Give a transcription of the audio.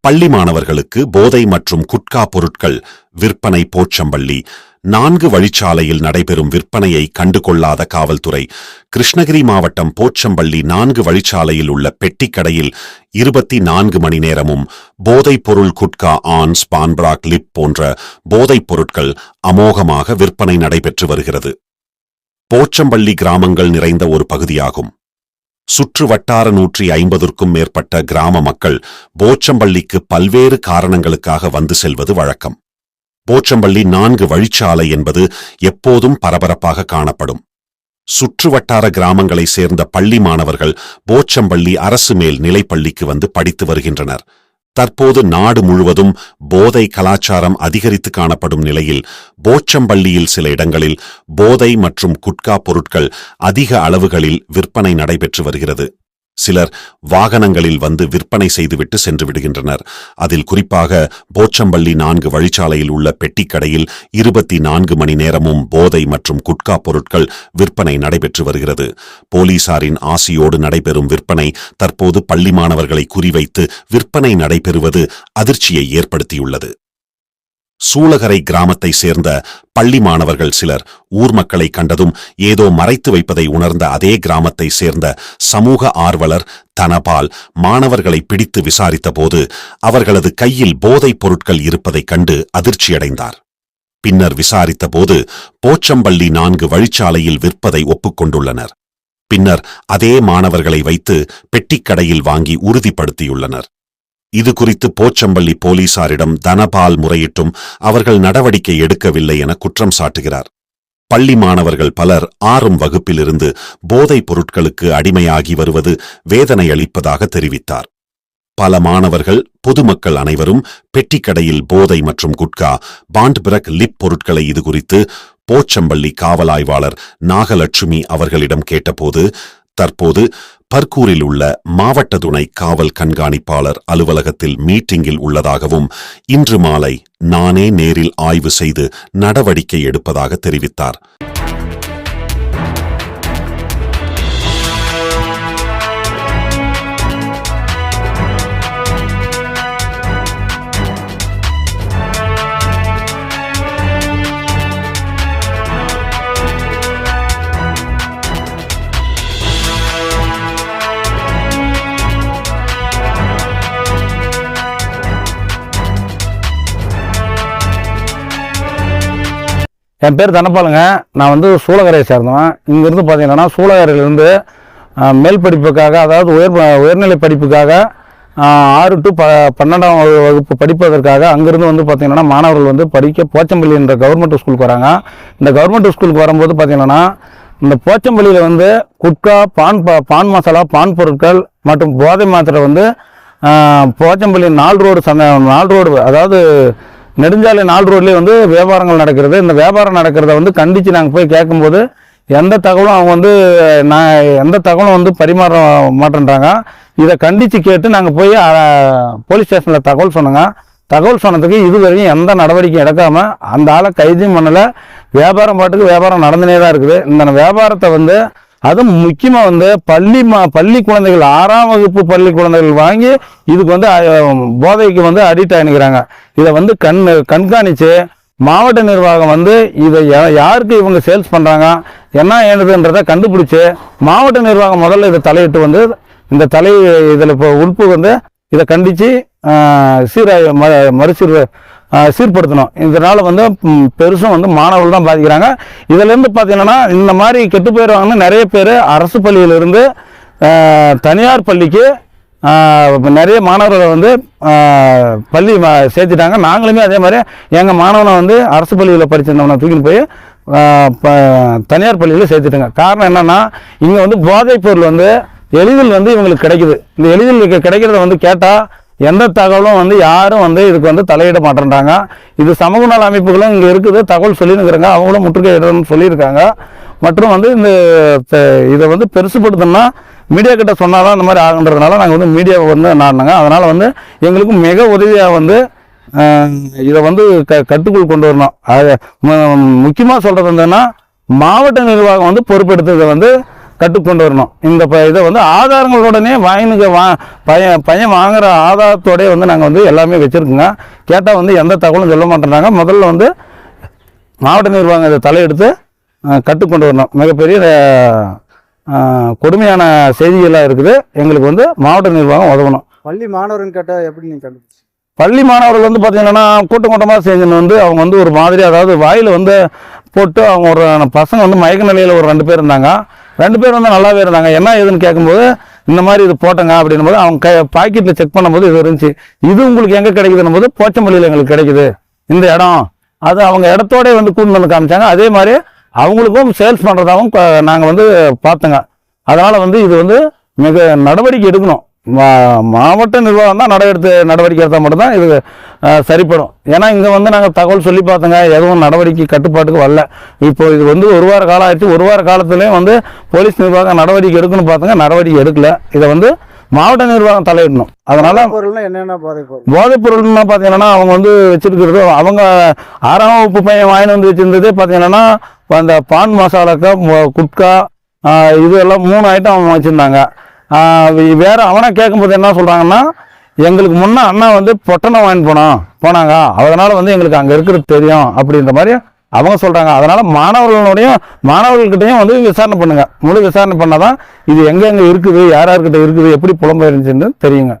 பள்ளி மாணவர்களுக்கு போதை மற்றும் குட்கா பொருட்கள் விற்பனை போச்சம்பள்ளி. நான்கு வழிச்சாலையில் நடைபெறும் விற்பனையை கண்டுகொள்ளாத காவல்துறை. கிருஷ்ணகிரி மாவட்டம் போச்சம்பள்ளி நான்கு வழிச்சாலையில் உள்ள பெட்டிக்கடையில் இருபத்தி நான்கு மணி நேரமும் போதைப் பொருள் குட்கா ஆன்ஸ் பான்பிராக் லிப் போன்ற போதைப் பொருட்கள் அமோகமாக விற்பனை நடைபெற்று வருகிறது. போச்சம்பள்ளி கிராமங்கள் நிறைந்த ஒரு பகுதியாகும். சுற்று வட்டார நூற்றி ஐம்பதுக்கும் மேற்பட்ட கிராம மக்கள் போச்சம்பள்ளிக்கு பல்வேறு காரணங்களுக்காக வந்து செல்வது வழக்கம். போச்சம்பள்ளி நான்கு வழிச்சாலை என்பது எப்போதும் பரபரப்பாக காணப்படும். சுற்று வட்டார கிராமங்களை சேர்ந்த பள்ளி மாணவர்கள் போச்சம்பள்ளி அரசு மேல் நிலைப்பள்ளிக்கு வந்து படித்து வருகின்றனர். தற்போது நாடு முழுவதும் போதை கலாச்சாரம் அதிகரித்து காணப்படும் நிலையில் போச்சம்பள்ளியில் சில இடங்களில் போதை மற்றும் குட்கா பொருட்கள் அதிக அளவுகளில் விற்பனை நடைபெற்று வருகிறது. சிலர் வாகனங்களில் வந்து விற்பனை செய்துவிட்டு சென்று விடுகின்றனர். அதில் குறிப்பாக போச்சம்பள்ளி நான்கு வழிச்சாலையில் உள்ள பெட்டிக்கடையில் இருபத்தி நான்கு மணி நேரமும் போதை மற்றும் குட்கா பொருட்கள் விற்பனை நடைபெற்று வருகிறது. போலீசாரின் ஆசியோடு நடைபெறும் விற்பனை தற்போது பள்ளி மாணவர்களை குறிவைத்து விற்பனை நடைபெறுவது அதிர்ச்சியை ஏற்படுத்தியுள்ளது. சூளகரை கிராமத்தை சேர்ந்த பள்ளி மாணவர்கள் சிலர் ஊர் மக்களை கண்டதும் ஏதோ மறைத்து வைப்பதை உணர்ந்த அதே கிராமத்தை சேர்ந்த சமூக ஆர்வலர் தனபால் மாணவர்களை பிடித்து விசாரித்தபோது அவர்களது கையில் போதைப் பொருட்கள் இருப்பதைக் கண்டு அதிர்ச்சியடைந்தார். பின்னர் விசாரித்தபோது போச்சம்பள்ளி நான்கு வழிச்சாலையில் விற்பதை ஒப்புக்கொண்டுள்ளனர். பின்னர் அதே மாணவர்களை வைத்து பெட்டிக்கடையில் வாங்கி உறுதிப்படுத்தியுள்ளனர். இது குறித்து போச்சம்பள்ளி போலீசாரிடம் தனபால் முறையிட்டும் அவர்கள் நடவடிக்கை எடுக்கவில்லை என குற்றம் சாட்டுகிறார். பள்ளி மாணவர்கள் பலர் ஆறும் வகுப்பிலிருந்து போதைப் பொருட்களுக்கு அடிமையாகி வருவது வேதனை அளிப்பதாக தெரிவித்தார். பல மாணவர்கள் பொதுமக்கள் அனைவரும் பெட்டிக்கடையில் போதை மற்றும் குட்கா பாண்ட்பிரக் லிப் பொருட்களை இது குறித்து போச்சம்பள்ளி காவலாய்வாளர் நாகலட்சுமி அவர்களிடம் கேட்டபோது தற்போது பர்கூரில் உள்ள மாவட்ட துணை காவல் கண்காணிப்பாளர் அலுவலகத்தில் மீட்டிங்கில் உள்ளதாகவும் இன்று மாலை நானே நேரில் ஆய்வு செய்து நடவடிக்கை எடுப்பதாக தெரிவித்தார். என் பேர் தனபாலுங்க. நான் வந்து சூளகரையை சேர்ந்தேன் இங்கேருந்து பார்த்தீங்கன்னா சூளகரையிலேருந்து மேல் படிப்புக்காக அதாவது உயர் உயர்நிலை படிப்புக்காக ஆறு டு ப பன்னெண்டாம் வகுப்பு படிப்பதற்காக அங்கேருந்து வந்து பார்த்தீங்கன்னா மாணவர்கள் வந்து படிக்க போச்சம்பள்ளி என்ற கவர்மெண்ட் ஸ்கூலுக்கு வராங்க. இந்த கவர்மெண்ட் ஸ்கூலுக்கு வரும்போது பார்த்தீங்கன்னா இந்த போச்சம்பள்ளியில் வந்து குட்கா பான் ப பான் மசாலா பான் பொருட்கள் மற்றும் போதை மாத்திரை வந்து போச்சம்பள்ளி நால் ரோடு சந்த நாள் ரோடு அதாவது நெடுஞ்சாலை நாலு ரோட்லேயே வந்து வியாபாரங்கள் நடக்கிறது. இந்த வியாபாரம் நடக்கிறத வந்து கண்டித்து நாங்கள் போய் கேட்கும்போது எந்த தகவலும் அவங்க வந்து நான் எந்த தகவலும் வந்து பரிமாற மாட்டேன்றாங்க. இதை கண்டித்து கேட்டு நாங்கள் போய் போலீஸ் ஸ்டேஷனில் தகவல் சொன்னோங்க. தகவல் சொன்னதுக்கு இதுவரையும் எந்த நடவடிக்கையும் எடுக்காமல் அந்த ஆளை கைதும் பண்ணலை. வியாபாரம் பாட்டுக்கு வியாபாரம் நடந்துனே தான் இருக்குது. இந்த வியாபாரத்தை வந்து அதுவும் முக்கியமாக வந்து பள்ளி மா பள்ளி குழந்தைகள் ஆறாம் வகுப்பு பள்ளி குழந்தைகள் வாங்கி இதுக்கு வந்து போதைக்கு வந்து அடிக்ட் ஆகிக்கிறாங்க இதை வந்து கண் கண்காணித்து மாவட்ட நிர்வாகம் வந்து இதை யாருக்கு இவங்க சேல்ஸ் பண்ணுறாங்க என்ன ஏனுதுன்றதை கண்டுபிடிச்சி மாவட்ட நிர்வாகம் முதல்ல இதை தலையிட்டு வந்து இந்த தலை இதில் இப்போ உறுப்பு வந்து இதை கண்டித்து சீராய் ம மறுசீர் சீர்படுத்தணும். இதனால் வந்து பெருசும் வந்து மாணவர்கள் தான் பாதிக்கிறாங்க. இதுலேருந்து பார்த்தீங்கன்னா இந்த மாதிரி கெட்டு போயிடுவாங்கன்னு நிறைய பேர் அரசு பள்ளியிலிருந்து தனியார் பள்ளிக்கு நிறைய மாணவர்களை வந்து பள்ளி சேர்த்துட்டாங்க. நாங்களுமே அதே மாதிரி எங்கள் மாணவனை வந்து அரசு பள்ளியில் படிச்சிருந்தவனை தூக்கின்னு போய் தனியார் பள்ளியில் சேர்த்துட்டாங்க. காரணம் என்னென்னா இங்கே வந்து போதைப் பொருள் வந்து எளிதில் வந்து இவங்களுக்கு கிடைக்குது. இந்த எளிதில் கிடைக்கிறத வந்து கேட்டால் எந்த தகவலும் வந்து யாரும் வந்து இதுக்கு வந்து தலையிட மாட்டேன்றாங்க. இது சமூக நல அமைப்புகளும் இங்கே இருக்குது. தகவல் சொல்லியிருக்கிறாங்க அவங்களும் முற்றுகையிடணும்னு சொல்லியிருக்காங்க. மற்றும் வந்து இந்த இதை வந்து பெருசுப்படுத்தணும்னா மீடியா கிட்ட சொன்னாதான் இந்த மாதிரி ஆகுன்றதுனால நாங்கள் வந்து மீடியாவை வந்து நாடினாங்க. அதனால் வந்து எங்களுக்கு மிக உதவியாக வந்து இதை வந்து க கட்டுக்குள் கொண்டு வரணும். அது முக்கியமாக சொல்கிறது என்னன்னா மாவட்ட நிர்வாகம் வந்து பொறுப்பெடுத்ததை வந்து கட்டுக்கொண்டு வரணும் இந்த ப- இதை வந்து ஆதாரங்களுடனே வாங்கினுங்க வா பையன் பையன் வாங்குற ஆதாரத்தோடய வந்து நாங்கள் வந்து எல்லாமே வச்சுருக்கோங்க. கேட்டால் வந்து எந்த தகவலும் சொல்ல மாட்டேறாங்க முதல்ல வந்து மாவட்ட நிர்வாகம் இதை தலையெடுத்து கட்டுக்கொண்டு வரணும் மிகப்பெரிய கொடுமையான செய்திகளாக இருக்குது. எங்களுக்கு வந்து மாவட்ட நிர்வாகம் உதவணும். பள்ளி மாணவர்னு கேட்டால் எப்படி நீங்கள் கண்டுபிடிச்சி? பள்ளி மாணவர்கள் வந்து பார்த்தீங்கன்னா கூட்டம் கூட்டமாக செஞ்சுன்னு வந்து அவங்க வந்து ஒரு மாதிரி அதாவது வாயில் வந்து போட்டு அவங்க ஒரு பசங்க வந்து மயக்க நிலையில் ஒரு ரெண்டு பேர் இருந்தாங்க. ரெண்டு பேர் வந்து நல்லாவே இருந்தாங்க. என்ன ஏதுன்னு கேட்கும்போது இந்த மாதிரி இது போட்டங்க அப்படின்னும் போது அவங்க கை பாக்கெட்டில் செக் பண்ணும்போது இது இருந்துச்சு. இது உங்களுக்கு எங்கே கிடைக்குதுன்னும் போது போச்சம்பள்ளியில் எங்களுக்கு கிடைக்குது. இந்த இடம். அது அவங்க இடத்தோடய வந்து கூண்டு வந்து காமிச்சாங்க. அதே மாதிரி அவங்களுக்கும் சேல்ஸ் பண்ணுறதாகவும் நாங்கள் வந்து பார்த்தோங்க. அதனால் வந்து இது வந்து மிக நடவடிக்கை எடுக்கணும். மா- மாவட்ட நிர்வாகம் தான் நடவடிக்கை நடவடிக்கை எடுத்தால் மட்டும்தான் இது சரிப்படும். ஏன்னா இங்கே வந்து நாங்கள் தகவல் சொல்லி பார்த்தோங்க எதுவும் நடவடிக்கை கட்டுப்பாட்டுக்கு வரல. இப்போ இது வந்து ஒரு வார காலம் ஆயிடுச்சு. ஒரு வார காலத்துலேயே வந்து போலீஸ் நிர்வாகம் நடவடிக்கை எடுக்கணும்னு பார்த்தோங்க நடவடிக்கை எடுக்கல. இதை வந்து மாவட்ட நிர்வாகம் தலையிடணும். அதனால என்னென்ன போதைப் பொருள்னா பார்த்தீங்கன்னா அவங்க வந்து வச்சிருக்கிறது அவங்க ஆறாம் வகுப்பு பையன் வாங்கி வந்து வச்சிருந்ததே பார்த்தீங்கன்னா அந்த பான் மசாலாக்கா குட்கா இது எல்லாம் மூணு ஐட்டம் அவங்க வச்சுருந்தாங்க. வேற அவனை கேட்கும்போது என்ன சொல்கிறாங்கன்னா எங்களுக்கு முன்னே அண்ணா வந்து பொட்டனை வாங்கிட்டு போனோம் போனாங்க. அதனால் வந்து எங்களுக்கு அங்கே இருக்கிறது தெரியும் அப்படின்ற மாதிரி அவங்க சொல்கிறாங்க அதனால் மாணவர்களுடைய மாணவர்கள்கிட்டையும் வந்து விசாரணை பண்ணுங்கள் முழு விசாரணை பண்ணால் தான் இது எங்கெங்கே இருக்குது யார் யார்கிட்ட இருக்குது எப்படி புலம்பெயர்ந்துச்சுன்னு தெரியுங்க.